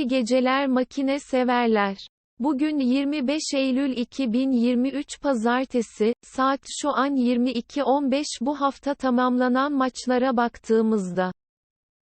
İyi geceler makine severler. Bugün 25 Eylül 2023 Pazartesi, saat şu an 22.15 bu hafta tamamlanan maçlara baktığımızda.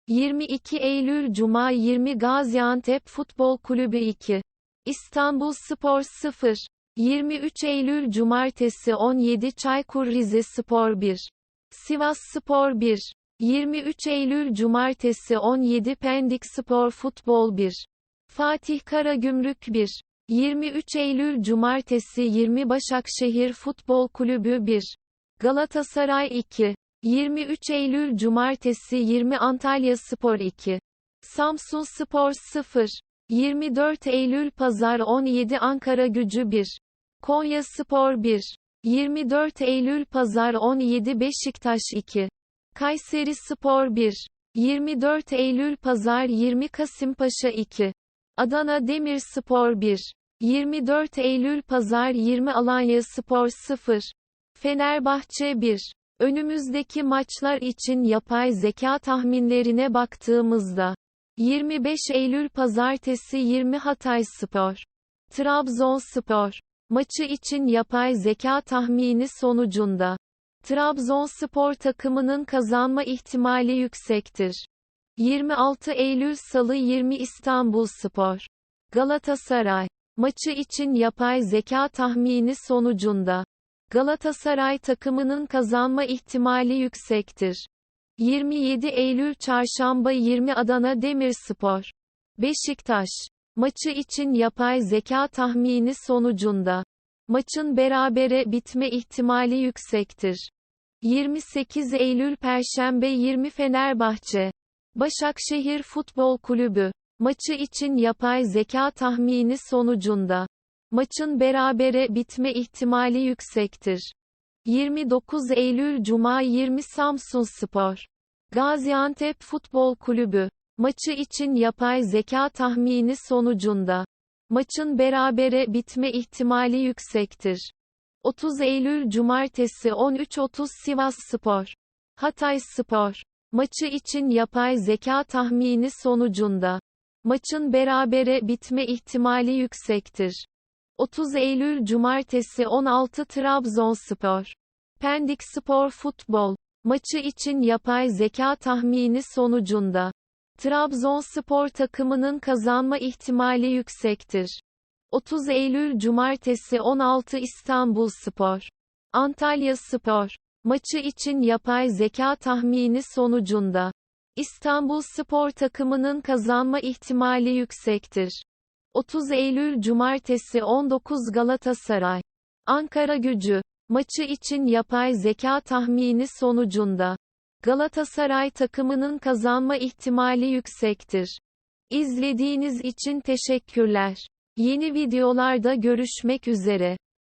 22 Eylül Cuma 20 Gaziantep Futbol Kulübü 2. İstanbul Spor 0. 23 Eylül Cumartesi 17 Çaykur Rizespor 1. Sivas Spor 1. 23 Eylül Cumartesi 17 Pendik Spor Futbol 1. Fatih Karagümrük 1. 23 Eylül Cumartesi 20 Başakşehir Futbol Kulübü 1. Galatasaray 2. 23 Eylül Cumartesi 20 Antalya Spor 2. Samsun Spor 0. 24 Eylül Pazar 17 Ankara Gücü 1. Konya Spor 1. 24 Eylül Pazar 17 Beşiktaş 2. Kayseri Spor 1. 24 Eylül Pazar 20 Kasımpaşa 2. Adana Demirspor 1. 24 Eylül Pazar 20 Alanya Spor 0. Fenerbahçe 1. Önümüzdeki maçlar için yapay zeka tahminlerine baktığımızda 25 Eylül Pazartesi 20 Hatay Spor. Trabzonspor. Maçı için yapay zeka tahmini sonucunda Trabzonspor takımının kazanma ihtimali yüksektir. 26 Eylül Salı 20 İstanbul Spor. Galatasaray. Maçı için yapay zeka tahmini sonucunda Galatasaray takımının kazanma ihtimali yüksektir. 27 Eylül Çarşamba 20 Adana Demirspor. Beşiktaş. Maçı için yapay zeka tahmini sonucunda maçın berabere bitme ihtimali yüksektir. 28 Eylül Perşembe 20 Fenerbahçe. Başakşehir Futbol Kulübü. Maçı için yapay zeka tahmini sonucunda maçın berabere bitme ihtimali yüksektir. 29 Eylül Cuma 20 Samsun Spor. Gaziantep Futbol Kulübü. Maçı için yapay zeka tahmini sonucunda maçın berabere bitme ihtimali yüksektir. 30 Eylül Cumartesi 13.30 Sivas Spor. Hatay Spor. Maçı için yapay zeka tahmini sonucunda maçın berabere bitme ihtimali yüksektir. 30 Eylül Cumartesi 16 Trabzonspor. Pendik Spor Futbol. Maçı için yapay zeka tahmini sonucunda Trabzonspor takımının kazanma ihtimali yüksektir. 30 Eylül Cumartesi 16 İstanbul Spor. Antalya Spor. Maçı için yapay zeka tahmini sonucunda İstanbul Spor takımının kazanma ihtimali yüksektir. 30 Eylül Cumartesi 19 Galatasaray. Ankara Gücü. Maçı için yapay zeka tahmini sonucunda Galatasaray takımının kazanma ihtimali yüksektir. İzlediğiniz için teşekkürler. Yeni videolarda görüşmek üzere.